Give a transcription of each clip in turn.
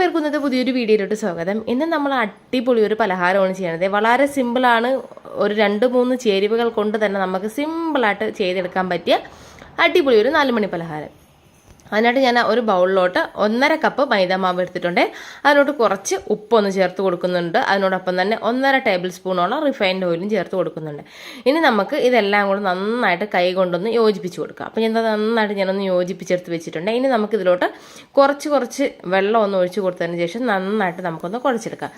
പേർക്കും ഇന്നത്തെ പുതിയൊരു വീഡിയോയിലോട്ട് സ്വാഗതം. ഇന്ന് നമ്മൾ അടിപൊളി ഒരു പലഹാരമാണ് ചെയ്യുന്നത്. വളരെ സിമ്പിളാണ് ഒരു രണ്ട് മൂന്ന് ചേരുവകൾ കൊണ്ട് തന്നെ നമുക്ക് സിമ്പിളായിട്ട് ചെയ്തെടുക്കാൻ പറ്റിയ അടിപൊളി ഒരു നാലുമണി പലഹാരം. അതിനായിട്ട് ഞാൻ ഒരു ബൗളിലോട്ട് ഒന്നര കപ്പ് മൈദാമാവ് എടുത്തിട്ടുണ്ട്. അതിലോട്ട് കുറച്ച് ഉപ്പൊന്ന് ചേർത്ത് കൊടുക്കുന്നുണ്ട്. അതിനോടൊപ്പം തന്നെ ഒന്നര ടേബിൾ സ്പൂണോളം റിഫൈൻഡ് ഓയിലും ചേർത്ത് കൊടുക്കുന്നുണ്ട്. ഇനി നമുക്ക് ഇതെല്ലാം കൂടി നന്നായിട്ട് കൈ കൊണ്ടൊന്ന് യോജിപ്പിച്ച് കൊടുക്കുക അപ്പോൾ ഞാൻ നന്നായിട്ട് ഞാനൊന്ന് യോജിപ്പിച്ചെടുത്ത് വെച്ചിട്ടുണ്ട്. ഇനി നമുക്ക് ഇതിലോട്ട് കുറച്ച് കുറച്ച് വെള്ളം ഒന്ന് ഒഴിച്ച് കൊടുത്തതിന് ശേഷം നന്നായിട്ട് നമുക്കൊന്ന് കുഴച്ചെടുക്കാം.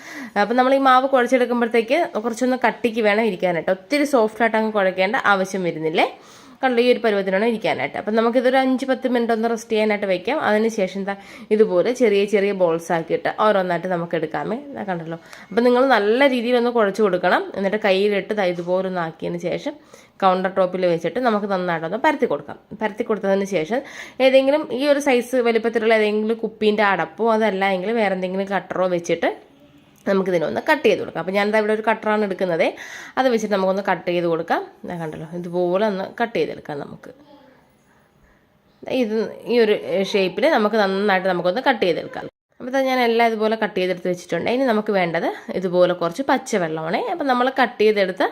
അപ്പോൾ നമ്മൾ ഈ മാവ് കുഴച്ചെടുക്കുമ്പോഴത്തേക്ക് കുറച്ചൊന്ന് കട്ടിക്ക് വേണം ഇരിക്കാനായിട്ട്. ഒത്തിരി സോഫ്റ്റായിട്ട് അങ്ങ് കുഴക്കേണ്ട ആവശ്യം വരുന്നില്ലേ? ഈ ഒരു പരുവത്തിനാണ് ഇരിക്കാനായിട്ട്. അപ്പം നമുക്കിതൊരു അഞ്ച് പത്ത് മിനിറ്റ് ഒന്ന് റെസ്റ്റ് ചെയ്യാനായിട്ട് വയ്ക്കാം അതിന് ശേഷം എന്താ ഇതുപോലെ ചെറിയ ചെറിയ ബോൾസ് ആക്കിയിട്ട് ഓരോന്നായിട്ട് നമുക്ക് എടുക്കാമേ കണ്ടല്ലോ. അപ്പം നിങ്ങൾ നല്ല രീതിയിൽ ഒന്ന് കുഴച്ച് കൊടുക്കണം. എന്നിട്ട് കയ്യിലിട്ട് ഇതുപോലെ ഒന്ന് ആക്കിയതിന് ശേഷം കൗണ്ടർ ടോപ്പിൽ വെച്ചിട്ട് നമുക്ക് നന്നായിട്ടൊന്ന് പരത്തി കൊടുക്കാം. പരത്തി കൊടുത്തതിന് ശേഷം ഏതെങ്കിലും ഈ ഒരു സൈസ് വലിപ്പത്തിലുള്ള ഏതെങ്കിലും കുപ്പീന്റെ അടപ്പോ അതല്ല എങ്കിൽ വേറെ എന്തെങ്കിലും കട്ടറോ വെച്ചിട്ട് നമുക്കിതിനൊന്ന് കട്ട് ചെയ്ത് കൊടുക്കാം. അപ്പോൾ ഞാനിതാ ഇവിടെ ഒരു കട്ടറാണ് എടുക്കുന്നത്. അത് വെച്ചിട്ട് നമുക്കൊന്ന് കട്ട് ചെയ്ത് കൊടുക്കാം. ഞാൻ കണ്ടല്ലോ ഇതുപോലെ ഒന്ന് കട്ട് ചെയ്തെടുക്കാം നമുക്ക്. ഇത് ഈ ഒരു ഷേപ്പിൽ നമുക്ക് നന്നായിട്ട് നമുക്കൊന്ന് കട്ട് ചെയ്തെടുക്കാം. അപ്പോൾ ഞാൻ എല്ലാം ഇതുപോലെ കട്ട് ചെയ്തെടുത്ത് വെച്ചിട്ടുണ്ട്. ഇനി നമുക്ക് വേണ്ടത് ഇതുപോലെ കുറച്ച് പച്ചവെള്ളമാണ്. അപ്പം നമ്മൾ കട്ട് ചെയ്തെടുത്ത്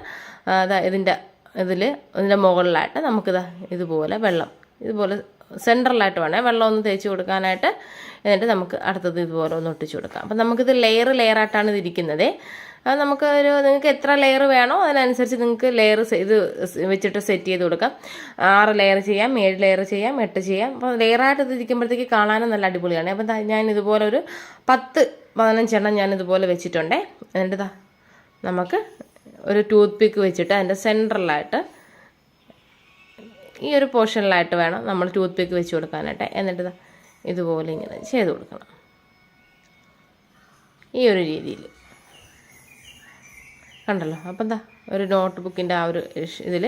ഇതിന്റെ ഇതിൽ ഇതിന്റെ മുകളിലായിട്ട് നമുക്കിതാ ഇതുപോലെ വെള്ളം ഇതുപോലെ സെൻട്രലായിട്ട് വെള്ളം ഒന്ന് തേച്ച് കൊടുക്കാനായിട്ട് എന്നിട്ട് നമുക്ക് അടുത്തത് ഇതുപോലെ ഒന്ന് ഒട്ടിച്ചു കൊടുക്കാം. അപ്പം നമുക്കിത് ലെയർ ലെയറായിട്ടാണ് ഇതിരിക്കുന്നത് അത് നമുക്ക് ഒരു നിങ്ങൾക്ക് എത്ര ലെയർ വേണോ അതിനനുസരിച്ച് നിങ്ങൾക്ക് ലെയർ ഇത് വെച്ചിട്ട് സെറ്റ് ചെയ്ത് കൊടുക്കാം. ആറ് ലെയർ ചെയ്യാം ഏഴ് ലെയർ ചെയ്യാം എട്ട് ചെയ്യാം. അപ്പോൾ ലെയറായിട്ട് ഇത് ഇരിക്കുമ്പോഴത്തേക്ക് കാണാനും നല്ല അടിപൊളിയാണ്. അപ്പം ഞാൻ ഇതുപോലെ ഒരു പത്ത് പതിനഞ്ചെണ്ണം ഞാൻ ഇതുപോലെ വെച്ചിട്ടുണ്ടേ. എന്നിട്ട് നമുക്ക് ഒരു ടൂത്ത് പിക്ക് വെച്ചിട്ട് അതിന്റെ സെൻട്രലായിട്ട് ഈ ഒരു പോർഷനിലായിട്ട് വേണം നമ്മൾ ടൂത്ത് പിക്ക് വെച്ച് കൊടുക്കാനായിട്ട്. എന്നിട്ട് ഇതുപോലെ ഇങ്ങനെ ചെയ്ത് കൊടുക്കണം. ഈ ഒരു രീതിയിൽ. കണ്ടല്ലോ? അപ്പം എന്താ ഒരു നോട്ട് ബുക്കിന്റെ ആ ഒരു ഇതിൽ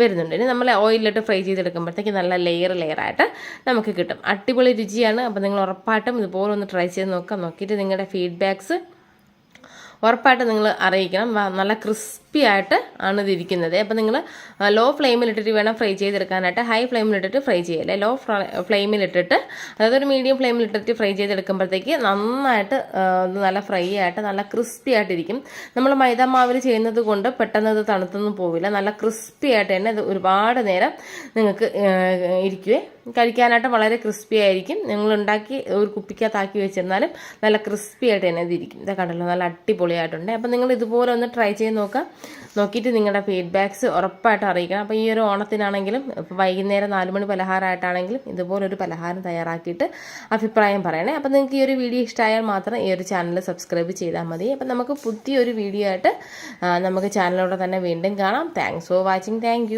വരുന്നുണ്ട്. ഇനി നമ്മൾ ഓയിലിട്ട് ഫ്രൈ ചെയ്തെടുക്കുമ്പോഴത്തേക്ക് നല്ല ലെയർ ലെയറായിട്ട് നമുക്ക് കിട്ടും. അടിപൊളി രുചിയാണ്. അപ്പോൾ നിങ്ങൾ ഉറപ്പായിട്ടും ഇതുപോലെ ഒന്ന് ട്രൈ ചെയ്ത് നോക്കാം. നോക്കിയിട്ട് നിങ്ങളുടെ ഫീഡ്ബാക്ക്സ് ഉറപ്പായിട്ട് നിങ്ങൾ അറിയിക്കണം. നല്ല ക്രിസ്പി ആയിട്ട് ആണ് ഇതിരിക്കുന്നത് അപ്പോൾ നിങ്ങൾ ലോ ഫ്ലെയിമിലിട്ടിട്ട് വേണം ഫ്രൈ ചെയ്തെടുക്കാനായിട്ട്. ഹൈ ഫ്ലെയിമിലിട്ടിട്ട് ഫ്രൈ ചെയ്യല്ലേ? ലോ ഫ്ലെയിമിലിട്ടിട്ട് അതായത് ഒരു മീഡിയം ഫ്ലെയിമിലിട്ടിട്ട് ഫ്രൈ ചെയ്തെടുക്കുമ്പോഴത്തേക്ക് നന്നായിട്ട് നല്ല ഫ്രൈ ആയിട്ട് നല്ല ക്രിസ്പി ആയിട്ടിരിക്കും നമ്മൾ മൈദാമാവിൽ ചെയ്യുന്നത് കൊണ്ട് പെട്ടെന്ന് ഇത് തണുത്തൊന്നും പോവില്ല. നല്ല ക്രിസ്പി ആയിട്ട് തന്നെ ഒരുപാട് നേരം നിങ്ങൾക്ക് ഇരിക്കുവേ. കഴിക്കാനായിട്ട് വളരെ ക്രിസ്പി ആയിരിക്കും. നിങ്ങൾ ഉണ്ടാക്കി ഒരു കുപ്പിക്കകത്താക്കി വെച്ചിരുന്നാലും നല്ല ക്രിസ്പി ആയിട്ട് തന്നെ ഇതിരിക്കും ഇതൊക്കെ കണ്ടല്ലോ നല്ല അടിപൊളിയായിട്ടുണ്ട്. അപ്പം നിങ്ങൾ ഇതുപോലെ ഒന്ന് ട്രൈ ചെയ്ത് നോക്കാം. നോക്കിയിട്ട് നിങ്ങളുടെ ഫീഡ്ബാക്ക്സ് ഉറപ്പായിട്ട് അറിയിക്കണം. അപ്പോൾ ഈ ഒരു ഓണത്തിനാണെങ്കിലും ഇപ്പോൾ വൈകുന്നേരം നാല് മണി പലഹാരമായിട്ടാണെങ്കിലും ഇതുപോലൊരു പലഹാരം തയ്യാറാക്കിയിട്ട് അഭിപ്രായം പറയണേ. അപ്പോൾ നിങ്ങൾക്ക് ഈ ഒരു വീഡിയോ ഇഷ്ടമായാൽ മാത്രം ഈ ഒരു ചാനൽ സബ്സ്ക്രൈബ് ചെയ്താൽ മതി. അപ്പം നമുക്ക് പുതിയൊരു വീഡിയോ ആയിട്ട് നമുക്ക് ചാനലിലൂടെ തന്നെ വീണ്ടും കാണാം. Thanks for watching thank